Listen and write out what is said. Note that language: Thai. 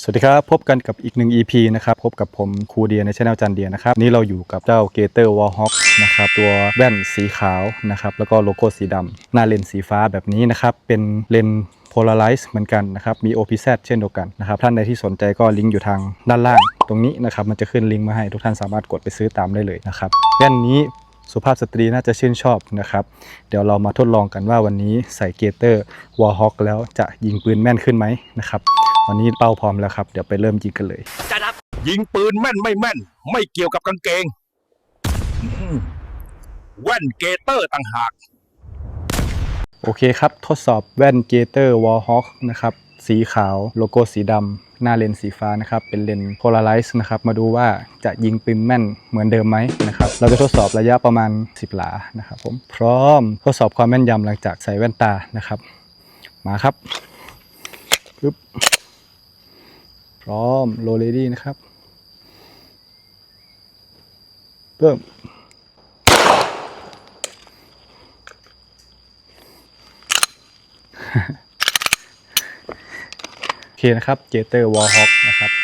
สวัสดีครับ พบกันกับอีกหนึ่ง EP นะครับ พบกับผมครูเดียในช่องจันเดียนะครับ นี่เราอยู่กับเจ้าเกเตอร์วอลฮอคนะครับ ตัวแว่นสีขาวนะครับ แล้วก็โลโก้สีดำหน้าเลนส์สีฟ้าแบบนี้นะครับ เป็นเลนส์โพลาไรซ์เหมือนกันนะครับ มี OPZ เช่นเดียวกันนะครับ ท่านใดที่สนใจก็ลิงก์อยู่ทางด้านล่าง ตรงนี้นะครับ มันจะขึ้นลิงก์มาให้ทุกท่านสามารถกดไปซื้อตามได้เลยนะครับ แว่นนี้ สุภาพสตรีน่าจะชื่นชอบนะครับ เดี๋ยวเรามาทดลองกันว่าวันนี้ใส่เกเตอร์วอลฮอคแล้วจะยิงปืนแม่นขึ้นไหมนะครับตอนนี้เป้าพร้อมแล้วครับ เดี๋ยวไปเริ่มยิงกันเลยยิงปืนแม่นไม่แม่น ไม่เกี่ยวกับกางเกงอืมแว่นเกเตอร์ต่างหาก โอเคครับ ทดสอบแว่นเกเตอร์วอลฮอคนะครับ สีขาว โลโก้สีดำหน้าเลนส์สีฟ้านะครับ เป็นเลนส์โพลาไรซ์นะครับ มาดูว่าจะยิงปืนแม่นเหมือนเดิมไหมนะครับ เราจะทดสอบระยะประมาณ 10 หลานะครับผมพร้อมทดสอบความแม่นยำหลังจากใส่แว่นตานะครับ มาครับปึ๊บพร้อมโลเลดี้นะครับเริ่มโอ เคนะครับเจเตอร์วอลฮอคนะครับ